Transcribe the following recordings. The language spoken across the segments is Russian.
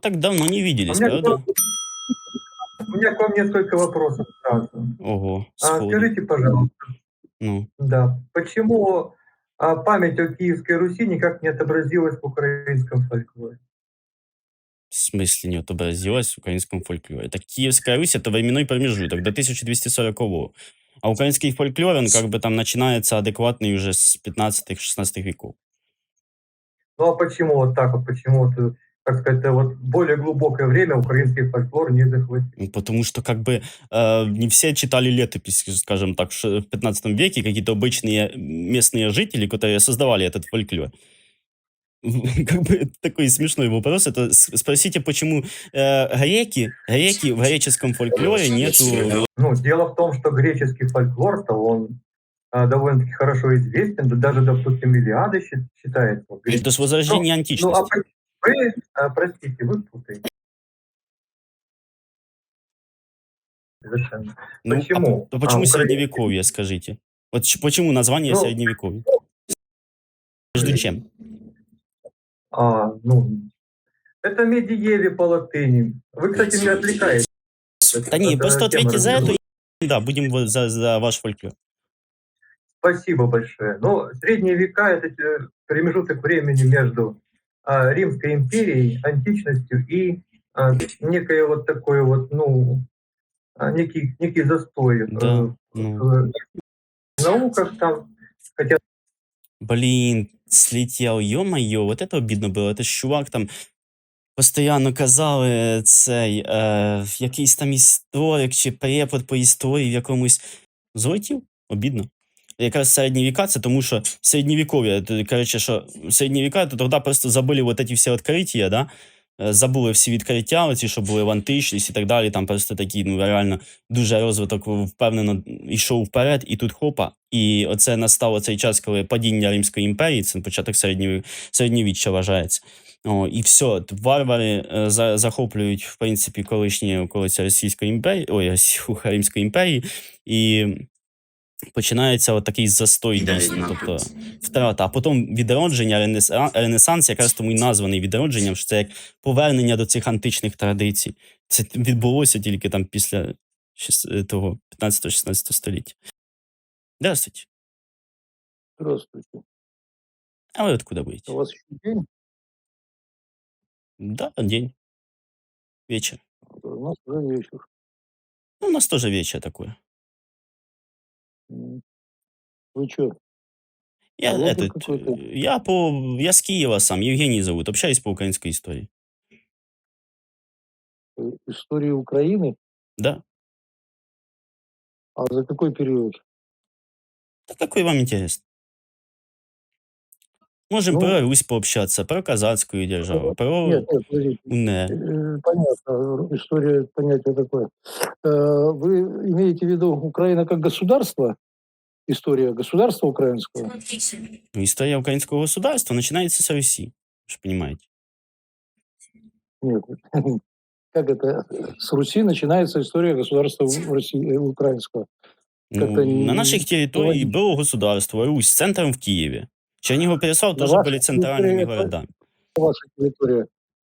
так давно не виделись, к правда? у меня к вам несколько вопросов сразу. Ого, А, сходу. скажите, пожалуйста, Ну, да, почему а, память о Киевской Руси никак не отобразилась в украинском фольклоре? в смысле не отобразилась в украинском фольклоре? Так Киевская Русь это временной промежуток до 1240 А украинский фольклор, он как бы там начинается адекватный уже с 15-16 веков. Ну а почему вот так вот, почему вот, э, так сказать, э, вот более глубокое время украинский фольклор не захватил? Ну, Потому что как бы э, не все читали летопись, скажем так, в 15 веке, какие-то обычные местные жители, которые создавали этот фольклор. Как бы это такой смешной вопрос. Это с- спросите, почему э, греки, греки в греческом фольклоре нету... Ну, дело в том, что греческий фольклор-то, он а, довольно-таки хорошо известен, да даже, допустим, Илиада считается. вот, Это греческий. же возрождение Ну, а античности. по- вы, а, простите, вы путаете. Совершенно. Ну, а почему? по- а почему А, средневековье, скажите? Вот почему название Ну, средневековье? Между чем? А, ну, это медиеве по латыни. Вы, кстати, не отвлекаетесь. Да не, просто ответьте за и- Да, будем за, за ваш фольклор. Спасибо большое. Ну, средние века – это э, промежуток времени между Римской империей, античностью и а, некое вот такое вот, ну, а, некий, некий застой э, Да, в ну. в науках там, хотя Блин, слетел, ё-моё, вот это обідно було. Це ж чувак там постійно казали цей, е, якийсь там історик чи препод по історії в якомусь. Злетів? Обідно. Якраз середні віка, це тому що середньовіков'я, то, коротше, що середні віка, то тоді просто забули вот эти всі відкриття, да? Е, Забули всі відкриття, оці, що були в античність і так далі. Там просто такі, ну реально дуже розвиток впевнено йшов вперед, і тут хопа. І оце настав цей час, коли падіння Римської імперії, це початок середньові- середньовіччя вважається. О, і все, варвари е, за, захоплюють, в принципі, колишні околиці Російської імперії, ой, Римської імперії, і починається от такий застой дійсно, тобто втрата. А потім відродження, ренес- ренесанс, якраз тому і названий відродженням, що це як повернення до цих античних традицій. Це відбулося тільки там після того 15-16 століття. Здравствуйте. Здравствуйте. А вы откуда будете? У вас еще день? Да, день. Вечер. У нас уже вечер. Ну, у нас тоже вечер такое. М. Вы что, Я, Алло, этот, какой-то. э, я по, я с Киева сам, Евгений зовут, общаюсь по украинской истории. история Украины? Да. А за какой период? Да какой вам интерес? Можем Ну, про Русь пообщаться, про казацкую державу, про Нет, нет, подождите. УНЕ. Э, Понятно, история, понятие такое. Э, Вы имеете в виду Украина как государство? История государства украинского? Ну, история украинского государства начинается с Руси, вы же понимаете. Нет. Как это? С Руси начинается история государства России, э, украинского. Ну, на не- наших территориях было государство Русь с центром в Киеве. Чернигов Переслав На тоже вашей были центральными территории это- городами. Ваша территория.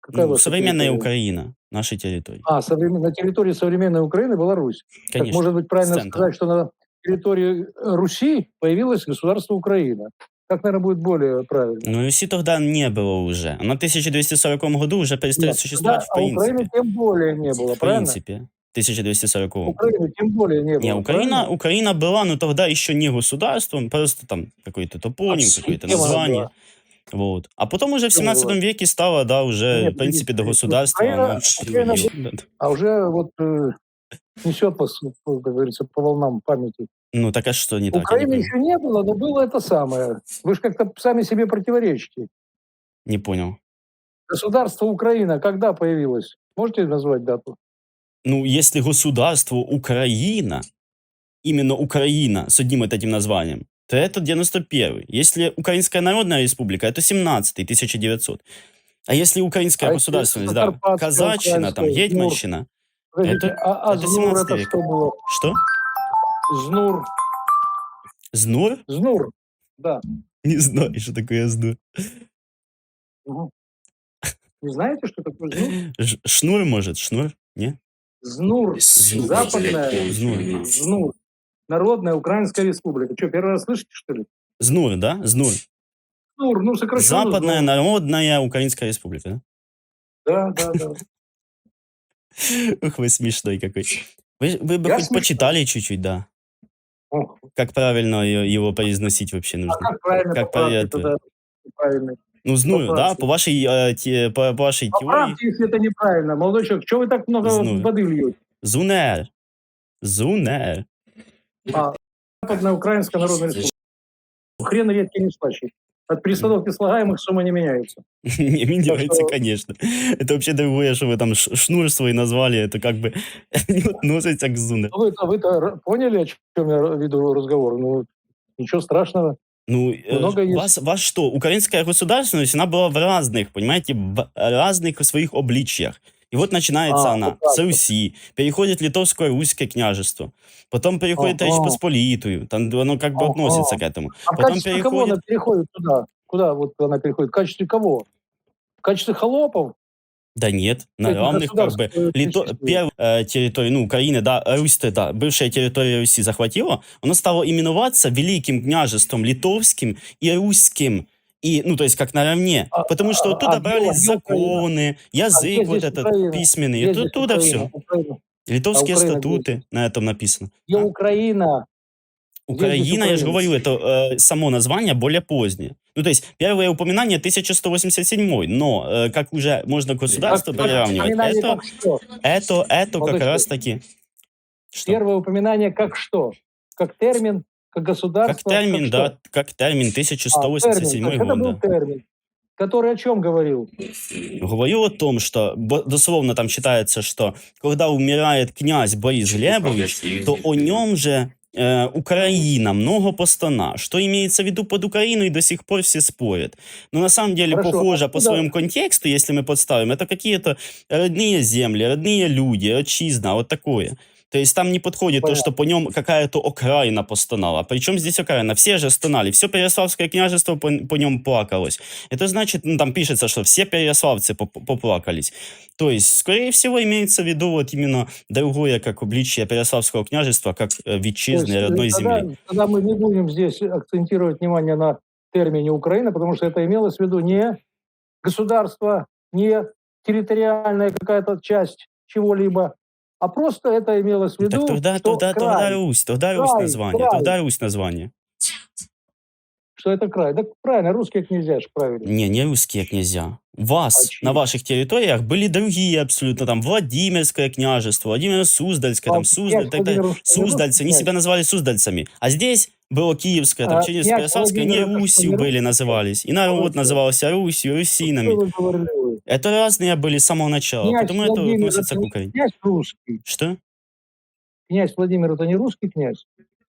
Какая Ну, ваша современная территория? Украина, нашей территории. А, современ- на территории современной Украины была Русь. Так Конечно. может быть правильно центром. сказать, что на территории э, Руси появилось государство Украина. Так, наверное, будет более правильно. Но Руси тогда не было уже. Она в 1240 году уже перестает Нет, существовать да, в а Украины принципе. тем более не было, В правильно? принципе. 1240 Украины тем более не было. Не, Украина, правильно? Украина была, но тогда еще не государством, просто там какой-то топоним, А какое-то она название. была? Вот. А потом уже в Кем она 17 была? веке стало, да, уже, Нет, в принципе, до подождите, государства. Украина- оно Украина. А уже вот э, несет э, как говорится, по волнам памяти. Ну, так а что не так? я не Украины еще не было, но было это самое. Вы же как-то сами себе противоречите. Не понял. Государство Украина когда появилось? Можете назвать дату? Ну, если государство Украина, именно Украина с одним вот этим названием, то это 91 Если Украинская Народная Республика, это 17 1900. А если украинская А государственность, да, казачина, там, гетьманщина, Подождите, Это- а, а это Знур 17 это век. что было? что? Знур. Знур? Не знаете, что такое знур? Ж- Шнур, может, шнур? Не? Знур. Знур. Западная. Знур. Знур. Народная Украинская Республика. Что, первый раз слышите, что ли? Знур, да? Знур. Знур, ну сокращенно. Западная Знур. народная Украинская республика, да? Да, да, да. Ух, вы смешной какой. Вы, вы бы Я хоть смешной. почитали чуть-чуть, да. Ох, Как правильно его произносить вообще А нужно. как правильно Как? Правильно. Ну, знур, да, по вашей, э, те- по, по вашей теории. Поправьте, если это неправильно. Молодой человек, что вы так много воды льете? Зунер. Зунер. А, Западная Украинская Народная Республика. Хрен редкий не слащий. От пересадовки слагаемых сумма не меняется. Не меняется, что- конечно. Это вообще другое, что вы там ш- шнур свой назвали, это как бы не относится к зунер. Ну, Вы-то, вы-то р- поняли, о чем я веду разговор? Ну, ничего страшного. Ну, э, Много есть. вас, вас что, украинская государственность, она была в разных, понимаете, в разных своих обличьях. И вот начинается А, она вот с Руси, переходит литовское-русское княжество, потом переходит. Речь Посполитую, там оно как бы Ага. относится к этому. А в Потом качестве кого она переходит... переходит туда? Куда вот она переходит? В качестве кого? В качестве холопов? Да нет, на Этих равных как бы... Лито... Первая э, территория, ну, Украины, да, Русь, да, бывшая территория Руси захватила, она стала именоваться Великим княжеством Литовским и Русским. И, ну, то есть как наравне. А- Потому что а- оттуда а где- брались где Украина? законы, язык где вот этот Украина? письменный. Где оттуда Украина? все. Украина. Литовские А Украина где статуты на этом написано. Где А? Украина? Украина, я же Украина? говорю, это э, само название более позднее. Ну, то есть, первое упоминание 1187, но э, как уже можно государство Как- как приравнивать, упоминание это, как что? это, это как это- раз таки... Что? Первое упоминание как что? Как термин, как государство? Как термин, что? да, как термин А, 1187 термин. Так Это год, был да. термин, который о чем говорил? Говорю о том, что дословно там читается, что когда умирает князь Борис Глебович, то о нем же э, Украина много постана. Что имеется в виду под Украиной, до сих пор все спорят. Но на самом деле, Хорошо, похоже по откуда- своему контексту, если мы подставим, это какие-то родные земли, родные люди, отчизна, вот такое. То есть там не подходит то, Понятно. что по нем какая-то окраина постонала. Причем здесь окраина? Все же стонали. Все Переяславское княжество по, по нем плакалось. Это значит, ну там пишется, что все переяславцы поп- поплакались. То есть, скорее всего, имеется в виду вот именно другое, как обличие Переяславского княжества, как э, То витчизны, есть, родной э, тогда, земли. тогда мы не будем здесь акцентировать внимание на термине Украина, потому что это имелось в виду не государство, не территориальная какая-то часть чего-либо, а просто это имелось в виду, так тогда, что, тогда, тогда край, Русь, тогда Русь край, название, край. тогда Русь название. что это край. Так правильно, русские князья же правильно. Не, не русские князья. Вас А на ваших территориях были другие абсолютно, там Владимирское княжество, Владимир Суздальское, там А Суздаль. Владимир Рус- не Суздальцы, они себя называли суздальцами. А здесь было Киевское, там А через они это что, Русью не были, назывались. И народ назывался Русью, Что русинами. Это разные были с самого начала, Князь потому это Владимир относится это к не Украине. князь русский. Что? Князь Владимир это не русский князь.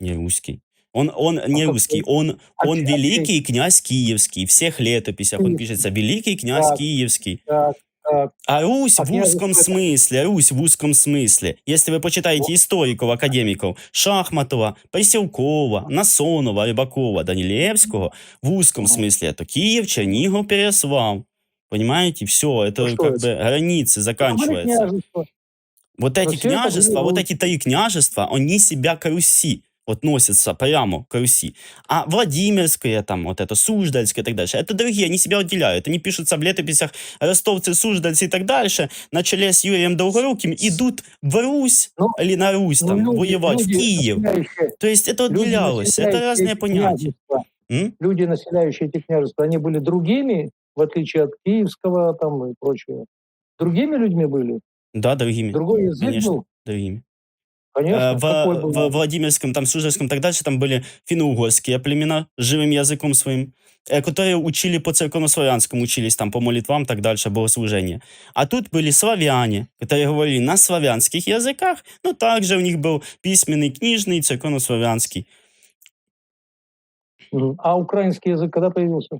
Не русский. Он, он не как русский, он? он, А он а великий князь киевский. В всех летописях он пишется «Великий князь Так. киевский». Так, так. А Русь А в узком смысле, Русь в узком смысле. Если вы почитаете историков, академиков Шахматова, Поселкова, Насонова, Рыбакова, Данилевского, в узком смысле, это Киев, Чернигов, Переслав. Понимаете, все, это Ну как это? бы границы заканчиваются. Вот эти княжества, вот эти три княжества, они себя к Руси относятся прямо к Руси. А Владимирское, там, вот это, Суждальское и так дальше, это другие, они себя отделяют. Они пишутся в летописях ростовцы, суждальцы и так дальше, на челе с Юрием Долгоруким, идут в Русь, Ну, или на Русь, Ну, там, люди- воевать, в люди, Киев. населяющие- То есть это отделялось, это разные понятия. М? Люди, населяющие эти княжества, они были другими, в отличие от киевского там и прочего. Другими людьми были? Да, другими, Другой язык конечно. был? другими. Конечно. Э, В, какой был? в Владимирском, там, Сужевском и так дальше, там были финно-угорские племена с живым языком своим, э, которые учили по церковно-славянскому, учились там по молитвам и так дальше, богослужения. А тут были славяне, которые говорили на славянских языках, но также у них был письменный, книжный, церковно-славянский. Мгм. А украинский язык когда появился?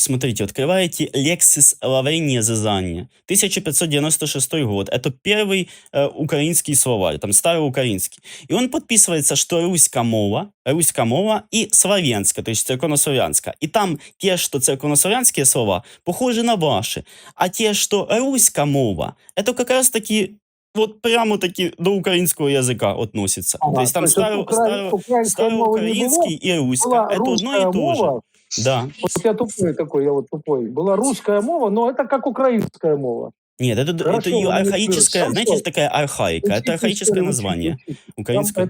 Смотрите, открываете Lexis Лаврения Зазания, 1596 год. Это первый э, украинский словарь, там староукраинский. И он подписывается, что русская мова, русская мова и славянская, то есть церковнославянская. И там те, что церковнославянские слова, похожи на ваши. А те, что русская мова, это как раз таки вот прямо таки до украинского языка относится. Ага, то есть там то есть старо, укра- старо, не староукраинский и русская. была Это одно и то же. Да. Вот я тупой такой, я вот тупой. Была русская мова, но это как украинская мова. Нет, это, Хорошо, это ее архаическое, хорошо. знаете, такая архаика. Это архаическое название украинского,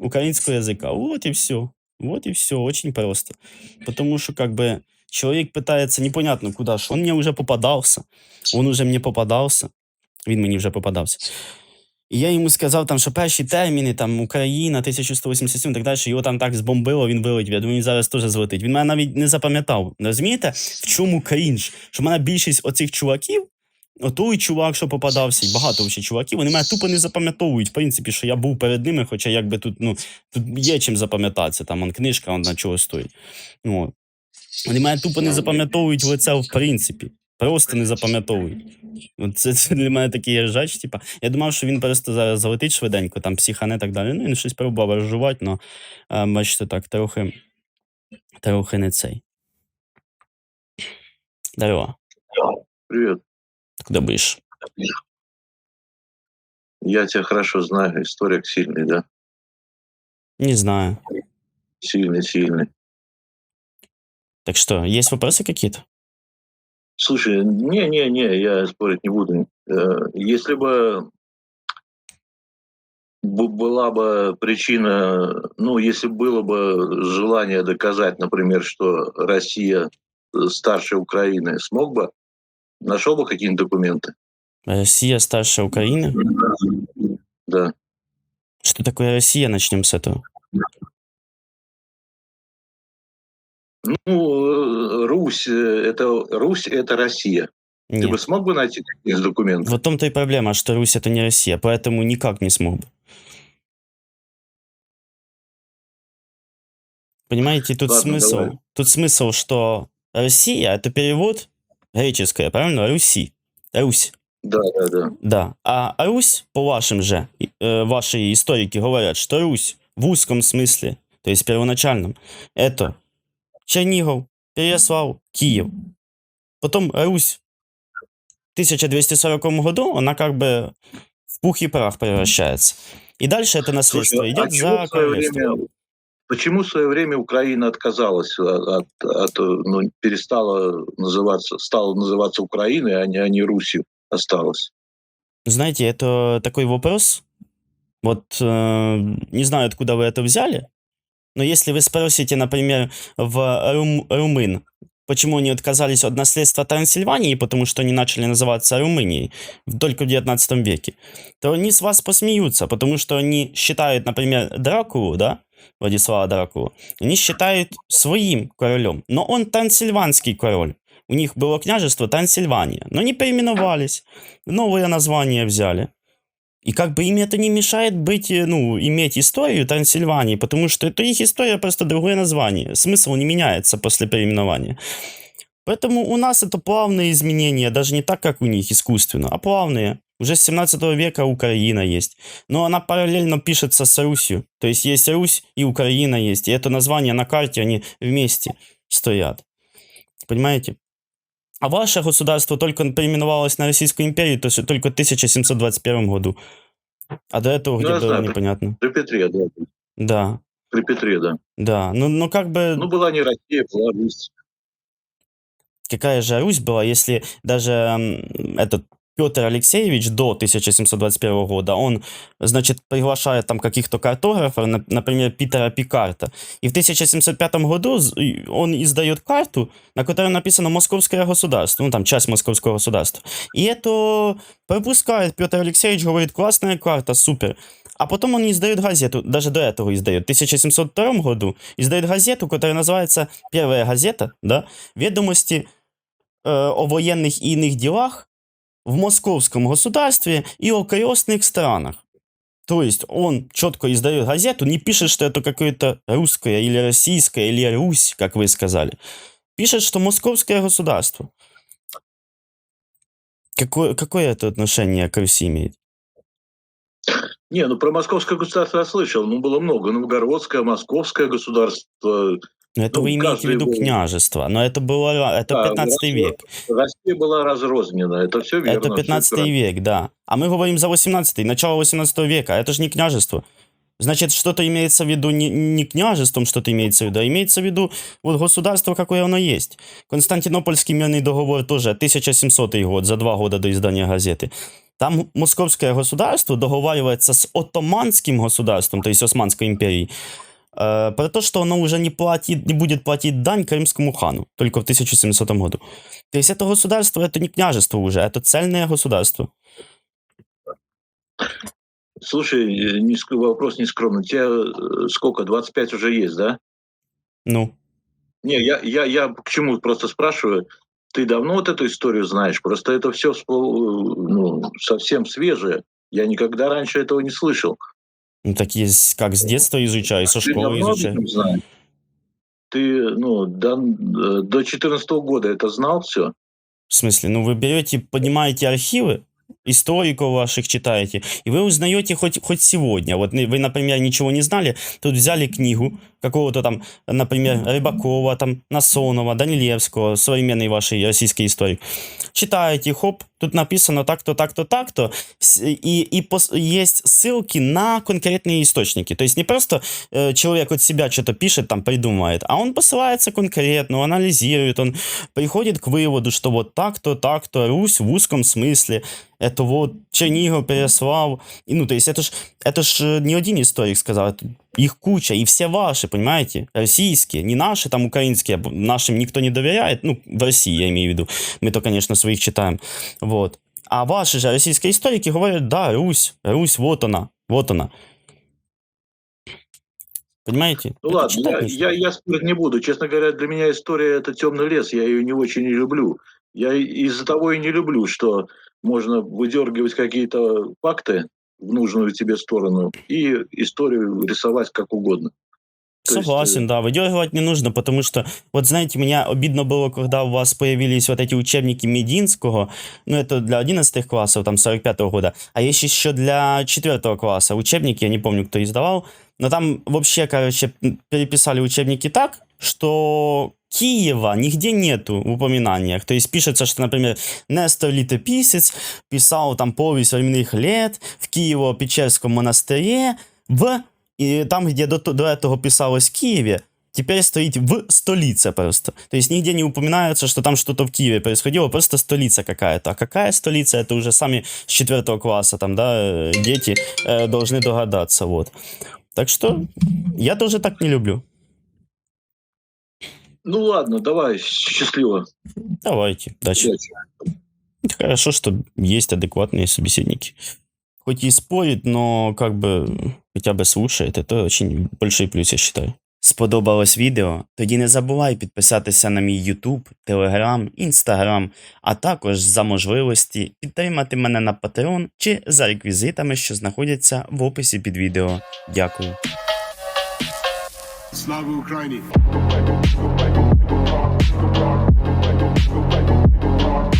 украинского языка. Вот и все. Вот и все. Очень просто. Потому что как бы человек пытается непонятно куда ж. Он мне уже попадался. Он уже мне попадался. Він мені вже попадався. І я йому сказав, там, що перші терміни, там Україна, 1187 і так далі, що його там так збомбило, він вилетів. Я думаю, він зараз теж злетить. Він мене навіть не запам'ятав. Розумієте, в чому крінж? Що в мене більшість оцих чуваків, отой чувак, що попадався, і багато ще чуваків, вони мене тупо не запам'ятовують, в принципі, що я був перед ними, хоча якби тут, ну, тут є чим запам'ятатися, там он, книжка он, на чого стоїть. Ну. Вони мене тупо не запам'ятовують в лице, в принципі. Просто не запам'ятовують. От Це, це для мене такий ржач. Типа. Я думав, що він просто зараз залетить швиденько, там психане і так далі. Ну, він щось пробував розжувати, але бачите, так, трохи, трохи не цей. Дарова, Привет. куди будеш? Я тебя хорошо знаю. Историк сильный, да? Не знаю. Сильный, сильный. Так что, есть вопросы какие-то? Слушай, не-не-не, я спорить не буду. Э, Если бы была бы причина, ну, если было бы желание доказать, например, что Россия э, старше Украины, смог бы, нашел бы какие-нибудь документы? Россия старше Украины? Да. Что такое Россия? Начнем с этого. Ну, э, Русь, э, это Русь, это Россия. Ты Нет. бы смог бы найти документы? Вот в том-то и проблема, что Русь это не Россия, поэтому никак не смог бы. Понимаете, тут Ладно, смысл. давай. Тут смысл, что Россия это перевод греческое, правильно? Руси. Русь. Да, да, да. Да. А Русь, по вашим же, э, ваши историки говорят, что Русь в узком смысле, то есть первоначальном, это Чернигов, Переяслав, Киев. Потом Русь в 1240 году, она как бы в пух и прах превращается. И дальше это наследство Слушай, а идет чему за время, почему в свое время Украина отказалась от, от- от, ну, перестала называться, стала называться Украиной, а не, а не Русью осталась? Знаете, это такой вопрос. Вот э, не знаю, откуда вы это взяли, но если вы спросите, например, в рум- румын, почему они отказались от наследства Трансильвании, потому что они начали называться Румынией только в 19 веке, то они с вас посмеются, потому что они считают, например, Дракулу, да, Владислава Дракулу, они считают своим королем, но он трансильванский король. У них было княжество Трансильвания, но они переименовались, новое название взяли. И как бы им это не мешает быть, э, ну, иметь историю Трансильвании, потому что это их история, просто другое название. Смысл не меняется после переименования. Поэтому у нас это плавные изменения, даже не так, как у них, искусственно, а плавные. Уже с 17 века Украина есть. Но она параллельно пишется с Русью. То есть есть Русь и Украина есть. И это название на карте, они вместе стоят. Понимаете? А ваше государство только переименовалось на Российскую империю то есть только в 1721 году. А до этого Ну, где было, знаю. непонятно. При Петре, да. Да, При Петре, да. да. Ну, ну как бы... Ну, была не Россия, была Русь. какая же Русь была, если даже этот Петр Алексеевич до 1721 года, он, значит, приглашает там каких-то картографов, на- например, Питера Пикарта, и в 1705 году он издает карту, на которой написано «Московское государство», ну, там, часть Московского государства. И это пропускает Петр Алексеевич, говорит, классная карта, супер. А потом он издает газету, даже до этого издает, в 1702 году издает газету, которая называется «Первая газета», да, «Ведомости э, о военных и иных делах в московском государстве и о крестных странах. То есть он четко издает газету, не пишет, что это какое-то русское или российское или Русь, как вы сказали. пишет, что московское государство. Какое, какое это отношение к Руси имеет? Не, ну про московское государство я слышал. Ну, было много. Новгородское, московское государство. Ну, это Ну, вы имеете в виду был- княжество, но это было это Да, 15 Россия- век. Россия была разрознена. Это все верно. это всё 15 правильно. век, да. А мы говорим за 18 начало 18 века. Это же не княжество. Значит, что-то имеется в виду не, не княжеством, что-то имеется в виду, а имеется в виду вот государство, какое оно есть. Константинопольский мирный договор тоже 1700 год, за два года до издания газеты. Там московское государство договаривается с отоманским государством, то есть Османской империей, э, про то, что оно уже не, платит, не будет платить дань крымскому хану, только в 1700 году. То есть это государство, это не княжество уже, это цельное государство. Слушай, э, не вопрос нескромный. У тебя э, сколько? 25 уже есть, да? Ну, Не, я, я, я к чему просто спрашиваю. Ты давно вот эту историю знаешь? Просто это все ну, совсем свежее. Я никогда раньше этого не слышал. Ну так есть, как с детства изучаю, со Ты школы давно об изучаю. этом знаешь? Ты ну, до, э, до 14 года это знал все? В смысле, ну вы берете, поднимаете архивы, историков ваших читаете, и вы узнаете хоть, хоть сегодня. Вот вы, например, ничего не знали, тут взяли книгу какого-то там, например, Рыбакова, там, Насонова, Данилевского, современный вашей российской истории. Читаете, хоп, тут написано так-то, так-то, так-то, и, и пос- есть ссылки на конкретные источники. То есть не просто э, человек от себя что-то пишет, там, придумывает, а он посылается конкретно, анализирует, он приходит к выводу, что вот так-то, так-то, Русь в узком смысле, это вот Чернигов, Переслав. И, ну, то есть это ж, это ж э, не один историк сказал, это их куча, и все ваши, понимаете, российские, не наши, там, украинские, нашим никто не доверяет, ну, в России, я имею в виду, мы-то, конечно, своих читаем, вот. А ваши же российские историки говорят, да, Русь, Русь, вот она, вот она. Понимаете? Ну Это ладно, я, я, я спорить не буду. Честно говоря, для меня история это темный лес, я ее не очень не люблю. Я из-за того и не люблю, что можно выдергивать какие-то факты в нужную тебе сторону и историю рисовать как угодно. То есть, Согласен, э, да, выдергивать не нужно, потому что, вот знаете, меня обидно было, когда у вас появились вот эти учебники Мединского, ну, это для 11 классов, там, 45 года, а есть еще для 4 класса учебники, я не помню, кто издавал, но там вообще, короче, переписали учебники так, что Киева нигде нету в упоминаниях. То есть пишется, что, например, Нестор Летописец писал там повесть временных лет в Киево-Печерском монастыре в и там, где до, до этого писалось в Киеве, теперь стоит в столице просто. То есть нигде не упоминается, что там что-то в Киеве происходило, просто столица какая-то. А какая столица, это уже сами с четвертого класса там, да, э, дети э, должны догадаться, вот. Так что я тоже так не люблю. Ну ладно, давай, счастливо. Давайте, дальше. Хорошо, что есть адекватные собеседники. Хоть и спорит, но как бы хоча б слушает, це очень большой плюс, я считаю. Сподобалось відео? Тоді не забувай підписатися на мій YouTube, Telegram, Instagram, а також за можливості підтримати мене на Patreon чи за реквізитами, що знаходяться в описі під відео. Дякую. Slava Ukraini.